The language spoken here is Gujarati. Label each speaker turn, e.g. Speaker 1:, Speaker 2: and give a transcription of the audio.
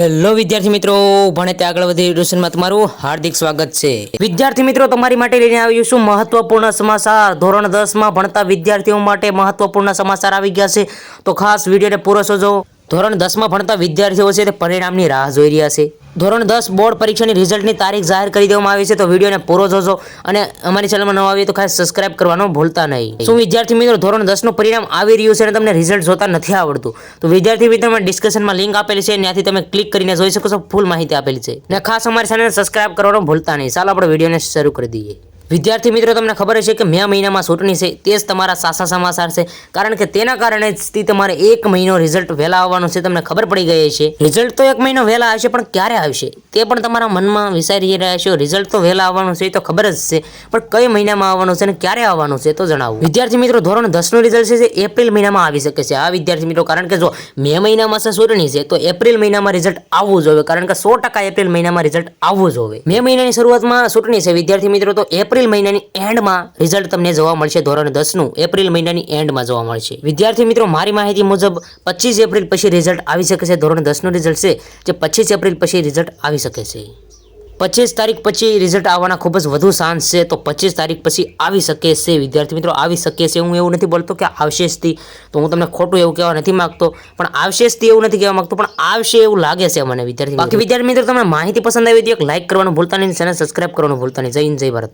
Speaker 1: હેલો વિદ્યાર્થી મિત્રો ભણે તે આગળ વધી ટ્યુશનમાં તમારું હાર્દિક સ્વાગત છે. વિદ્યાર્થી મિત્રો, તમારી માટે લઈને આવ્યું છું મહત્વપૂર્ણ સમાચાર. ધોરણ દસમાં ભણતા વિદ્યાર્થીઓ માટે મહત્વપૂર્ણ સમાચાર આવી ગયા છે. તો ખાસ વિડીયોને પૂરો સોજો ધોરણ દસમાં ભણતા વિદ્યાર્થીઓ છે તે પરિણામની રાહ જોઈ રહ્યા છે. ધોરણ દસ બોર્ડ પરીક્ષાની રિઝલ્ટની તારીખ જાહેર કરી દેવામાં આવી છે, તો વિડીયોને પૂરો જોજો અને અમારી ચેનલમાં નવા આવીએ તો ખાસ સબસ્ક્રાઇબ કરવાનું ભૂલતા નહીં. શું વિદ્યાર્થી મિત્રો ધોરણ દસનું પરિણામ આવી રહ્યું છે અને તમને રિઝલ્ટ જોતા નથી આવડતું? તો વિદ્યાર્થી મિત્રોમાં ડિસ્કશનમાં લિંક આપેલી છે, ત્યાંથી તમે ક્લિક કરીને જોઈ શકો છો, ફૂલ માહિતી આપેલી છે. અને ખાસ અમારી ચેનલ સબસ્ક્રાઇબ કરવાનું ભૂલતા નહીં. ચાલો આપણે વિડીયોને શરૂ કરી દઈએ. વિદ્યાર્થી મિત્રો, તમને ખબર હશે કે મે મહિનામાં ચૂંટણી છે, તે જ તમારા સાસા સમાચાર છે. કારણ કે તેના કારણે જ તમારે એક મહિનો રિઝલ્ટ વહેલા આવવાનું છે, તમને ખબર પડી ગઈ છે રિઝલ્ટ તો એક મહિનો વહેલા આવશે, પણ ક્યારે આવશે? તે પણ તમારા મનમાં વિચારી રહ્યા છો રિઝલ્ટ તો વહેલા આવવાનું છે, એ તો ખબર જ છે. પણ કઈ મહિનામાં આવવાનું છે અને ક્યારે આવવાનું છે તો જણાવો. વિદ્યાર્થી મિત્રો, ધોરણ દસનું રિઝલ્ટ છે એપ્રિલ મહિનામાં આવી શકે છે. આ વિદ્યાર્થી મિત્રો, કારણ કે જો મે મહિનામાં છે ચૂંટણી છે, તો એપ્રિલ મહિનામાં રિઝલ્ટ આવવું જોઈએ. કારણ કે સો એપ્રિલ મહિનામાં રિઝલ્ટ આવવું જોઈએ. મે મહિનાની શરૂઆતમાં ચૂંટણી છે, વિદ્યાર્થી મિત્રો, તો એપ્રિલ મહિનાની એન્ડમાં રિઝલ્ટ તમને જોવા મળશે ધોરણ દસનું. એપ્રિલ મહિનાની એન્ડમાં જોવા મળશે. વિદ્યાર્થી મિત્રો, મારી માહિતી મુજબ પચીસ એપ્રિલ પછી રિઝલ્ટ આવી શકે છે. ધોરણ દસનું રિઝલ્ટ છે જે પચીસ એપ્રિલ પછી રિઝલ્ટ આવી શકે છે. પચીસ તારીખ પછી રિઝલ્ટ આવવાના ખૂબ જ વધુ ચાન્સ છે. તો પચીસ તારીખ પછી આવી શકે છે. વિદ્યાર્થી મિત્રો, આવી શકે છે. હું એવું નથી બોલતો કે આવશે જ તો. હું તમને ખોટું એવું કહેવા નથી માગતો. પણ આવશે જ એવું નથી કહેવા માગતો. પણ આવશે એવું લાગે છે મને વિદ્યાર્થી બાકી વિદ્યાર્થી મિત્રો, તમને માહિતી પસંદ આવી હતી એક લાઇક કરવાનું ભૂલતા નહીં ચેનલ સબસ્ક્રાઇબ કરવાનું ભૂલતા નહીં. જય હિન્દ, જય ભારત.